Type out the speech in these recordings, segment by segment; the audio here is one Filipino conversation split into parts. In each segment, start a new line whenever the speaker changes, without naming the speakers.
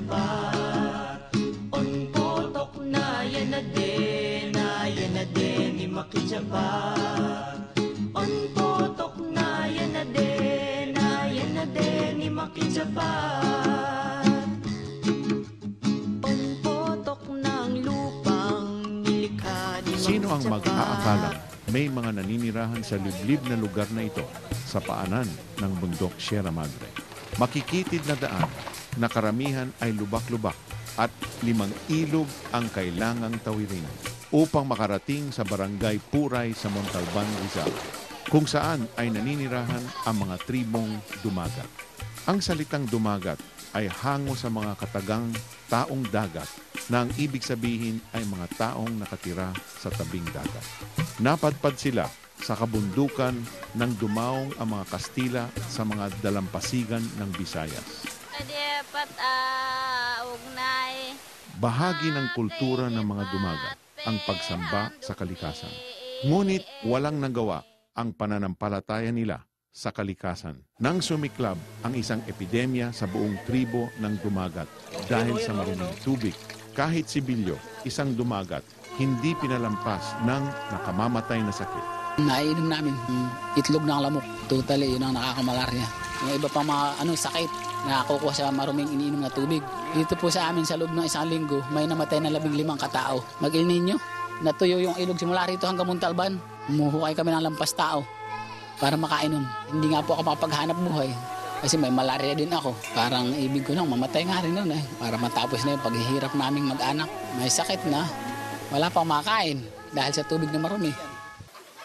dapat On potok na yan na din Na yan na din ni makijabat On potok na yan na din Na yan na din ni makijabat On potok ng lupang nilikha ni
Sino mag-aakala may mga naninirahan sa liblib na lugar na ito sa paanan ng bundok Sierra Madre? Makikitid na daan na karamihan ay lubak-lubak at limang ilog ang kailangang tawirin upang makarating sa barangay Puray sa Montalban, Rizal, kung saan ay naninirahan ang mga tribong dumagat. Ang salitang dumagat ay hango sa mga katagang taong dagat na ang ibig sabihin ay mga taong nakatira sa tabing dagat. Napadpad sila sa kabundukan ng dumaong ang mga Kastila sa mga dalampasigan ng Visayas.
Dapat ah, ugnay.
Bahagi ng kultura ng mga dumagat ang pagsamba sa kalikasan. Ngunit walang nagawa ang pananampalataya nila sa kalikasan. Nang sumiklab ang isang epidemya sa buong tribo ng dumagat dahil sa maruming tubig, kahit sibilyo, isang dumagat, hindi pinalampas ng nakamamatay na sakit.
Naiinom namin mm, itlog ng lamok. Totally, yun ang nakakamalarya. Yung iba pang mga ano, sakit, nakakukuha sa maruming iniinom na tubig. Dito po sa amin, sa loob ng isang linggo, may namatay na labing limang katao. Mag-Il Nino, natuyo yung ilog simula rito hanggang Muntalban. Umuhukay kami ng lampas tao para makainom. Hindi nga po ako makapaghanap buhay. Kasi may malaria din ako. Parang ibig ko nang mamatay nga rin noon eh. Para matapos na yung paghihirap naming mag-anak. May sakit na. Wala pang makain dahil sa tubig na marumi.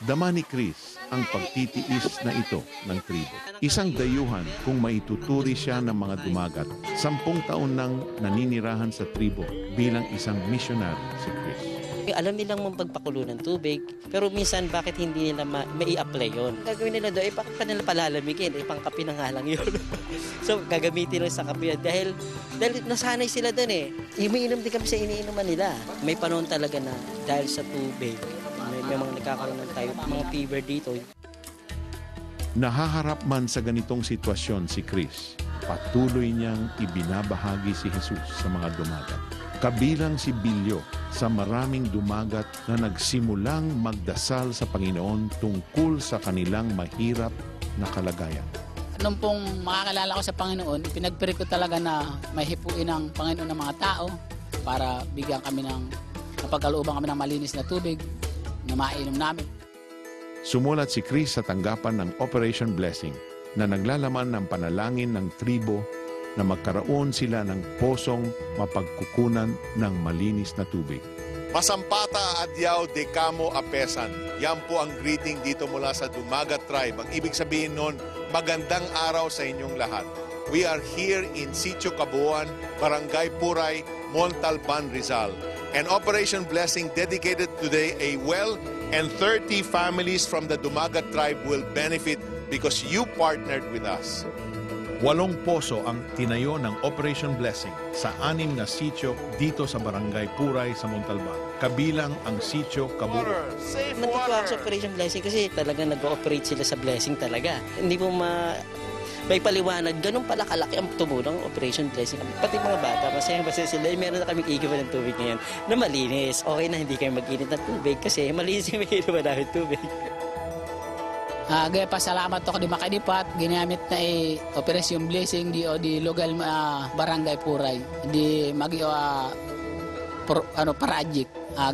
Dama ni Chris ang pagtitiis na ito ng tribo. Isang dayuhan kung maituturi siya ng mga dumagat. Sampung taon nang naninirahan sa tribo bilang isang missionary si Chris.
Alam nilang magpagpakulo ng tubig, pero minsan bakit hindi nila ma- mai-apply yun? Gagawin nila doon, eh bakit pa nila palalamigin? Eh pangkapi na nga lang yun. so gagamitin lang sa kape yun. Dahil, dahil nasanay sila doon eh. Umiinom din kami sa iniinuman nila. May panahon talaga na dahil sa tubig, may, may mga nagkakaroon ng tayo, mga fever dito.
Nahaharap man sa ganitong sitwasyon si Chris, patuloy niyang ibinabahagi si Jesus sa mga dumagat. Kabilang si Bilyo sa maraming dumagat na nagsimulang magdasal sa Panginoon tungkol sa kanilang mahirap na kalagayan.
Nung pong makakalala ko sa Panginoon, pinagpiri ko talaga na may hipuin ng Panginoon ng mga tao para bigyan kami ng, napagkalooban kami ng malinis na tubig na mainom namin.
Sumulat si Chris sa tanggapan ng Operation Blessing na naglalaman ng panalangin ng tribo na magkaroon sila ng posong mapagkukunan ng malinis na tubig.
Masampata adyaw de kamo apesan. Yan po ang greeting dito mula sa Dumagat Tribe. Ang ibig sabihin nun, magandang araw sa inyong lahat. We are here in Sitio Cabuan, Barangay Puray, Montalban, Rizal. And Operation Blessing dedicated today a well and 30 families from the Dumagat Tribe will benefit because you partnered with us.
Walong poso ang tinayo ng Operation Blessing sa anim na sityo dito sa Barangay Puray sa Montalban. Kabilang ang sityo Kaburo.
Natutuwa ako sa Operation Blessing kasi talagang nag-ooperate sila sa blessing talaga. Hindi mo ma may paliwanag, ganun pala kalaki ang tumulong Operation Blessing. Pati mga bata, masaya masaya sila. Eh, meron na kami igiba ng tubig ngayon na malinis. Okay na hindi kayo mag-init ng tubig kasi malinis yung may inuman namin tubig.
Uh, gaya pa salamat ako di makadipat, ginamit na eh, Operation Blessing di o di local ah, barangay Puray. Di magi uh, pro, ano, project. Uh,